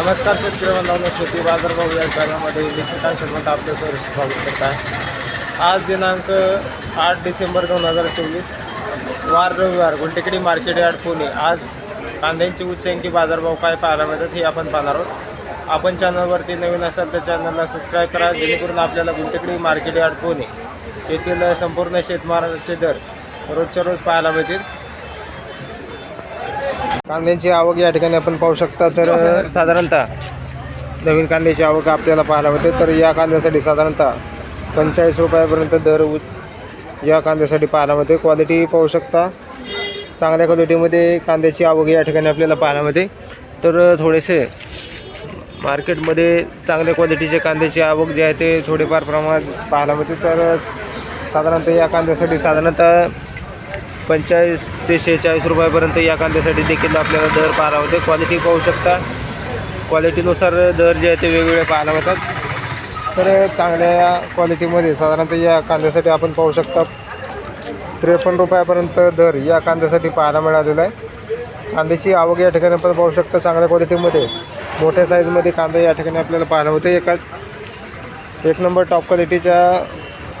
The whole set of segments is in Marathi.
नमस्कार शेतकरी बांधवांनो शेती बाजारभाव या चॅनलमध्ये मी श्रीकांत शर्मा आपलं सर स्वागत करत आहे आज दिनांक आठ डिसेंबर दोन हजार चोवीस वार रविवार गुंटेकडी मार्केट यार्ड पुणे. आज कांद्यांची उच्चांकी बाजारभाव काय पाहायला मिळतात हे आपण पाहणार आहोत. आपण चॅनलवरती नवीन असाल तर चॅनलला सबस्क्राईब करा जेणेकरून आपल्याला गुंटेकडी मार्केट यार्ड पुणे येथील संपूर्ण शेतमालाचे दर रोजच्या रोज पाहायला मिळतील. कांद्यांची आवक या ठिकाणी आपण पाहू शकता तर साधारणतः. नवीन कांद्याची आवक आपल्याला पाहायला मिळते. तर या कांद्यासाठी साधारणतः पंचेचाळीस रुपयापर्यंत दर उ या कांद्यासाठी पाहायला मिळते. क्वालिटी पाहू शकता. चांगल्या क्वालिटीमध्ये कांद्याची आवक या ठिकाणी आपल्याला पाहायला मिळते. तर थोडेसे मार्केटमध्ये चांगल्या क्वालिटीचे कांद्याची आवक जे आहे ते थोडेफार प्रमाणात पाहायला मिळते. तर साधारणतः या कांद्यासाठी साधारणतः पंचेचाळीस ते शेहेचाळीस रुपयापर्यंत या कांद्यासाठी देखील आपल्याला दर पाहायला होते. क्वालिटी पाहू शकता. क्वालिटीनुसार दर जे आहे ते वेगवेगळे पाहायला मिळतात. तर चांगल्या क्वालिटीमध्ये साधारणतः या कांद्यासाठी आपण पाहू शकता. त्रेपन्न रुपयापर्यंत दर या कांद्यासाठी पाहायला मिळालेला आहे. कांद्याची आवक या ठिकाणी आपण पाहू शकता. चांगल्या क्वालिटीमध्ये मोठ्या साईजमध्ये कांदा या ठिकाणी आपल्याला पाहायला होते एका एक नंबर टॉप क्वालिटीच्या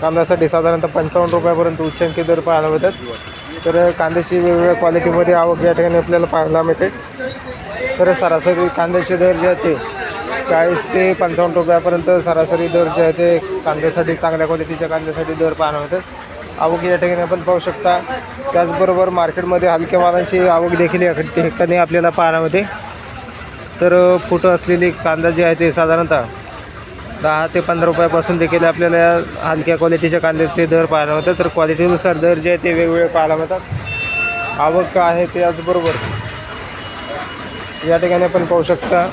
कांद्यासाठी साधारणतः पंचावन्न रुपयापर्यंत उच्चांकी दर पाहायला मिळतात. तर कांद्याची वेगवेगळ्या क्वालिटीमध्ये आवक या ठिकाणी आपल्याला पाहायला मिळते तर सरासरी कांद्याचे दर जे आहे ते चाळीस ते पंचावन्न रुपयापर्यंत सरासरी दर जे आहे ते कांद्यासाठी चांगल्या क्वालिटीच्या कांद्यासाठी दर पाहायला मिळतात. आवक या ठिकाणी आपण पाहू शकता त्याचबरोबर मार्केटमध्ये हलक्या मालांची आवक देखील या ठिकाणी आपल्याला पाहायला मिळते. तर फुटं असलेली कांदा जे आहे ते साधारणतः दहा ते पंधरा रुपयापासून देखील आपल्याला हलक्या क्वालिटीच्या कांद्याचे दर पाहायला मिळतात. तर क्वालिटीनुसार दर जे आहे ते वेगवेगळे पाहायला मिळतात. आवक आहे त्याचबरोबर या ठिकाणी आपण पाहू शकता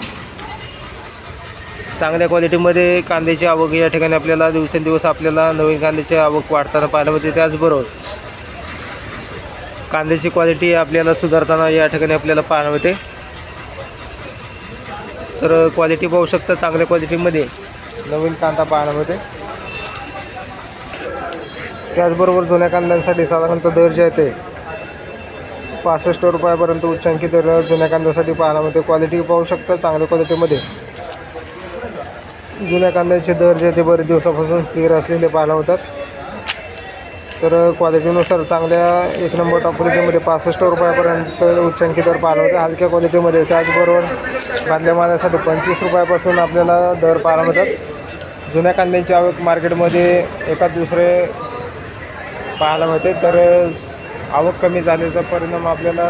चांगल्या क्वालिटीमध्ये कांद्याची आवक या ठिकाणी आपल्याला दिवसेंदिवस आपल्याला नवीन कांद्याची आवक वाढताना पाहायला मिळते. त्याचबरोबर कांद्याची क्वालिटी आपल्याला सुधारताना या ठिकाणी आपल्याला पाहायला मिळते. तर क्वालिटी पाहू शकता चांगल्या क्वालिटीमध्ये नवीन कांदा पाहायला मिळते त्याचबरोबर जुन्या कांद्यांसाठी साधारणतः दर जे आहे ते पासष्ट रुपयापर्यंत उच्चांकी दर जुन्या कांद्यासाठी पाहायला मिळते क्वालिटी पाहू शकता चांगल्या क्वालिटीमध्ये जुन्या कांद्याचे दर जे आहे ते बरेच दिवसापासून स्थिर असलेले पाहायला होतात तर क्वालिटीनुसार चांगल्या एक नंबर टॉप क्वालिटीमध्ये पासष्ट रुपयापर्यंत उच्चांकी दर पाहायला होते हलक्या क्वालिटीमध्ये त्याचबरोबर बांधल्या मालासाठी पंचवीस रुपयापासून आपल्याला दर पाहायला मिळतात. जुन्या कांद्यांची आवक मार्केटमध्ये एका दुसरे पाहायला मिळते. तर आवक कमी झाल्याचा परिणाम आपल्याला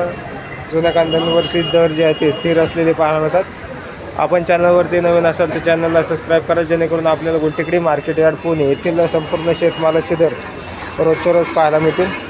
जुन्या कांद्यांवरती दर जे आहे ते स्थिर असलेले पाहायला मिळतात. आपण चॅनलवरती नवीन असाल तर चॅनलला सबस्क्राईब करा जेणेकरून आपल्याला गुलटेकडी मार्केट यार्ड पुणे येथील संपूर्ण शेतमालाचे दर रोजच्या रोज पाहायला मिळतील.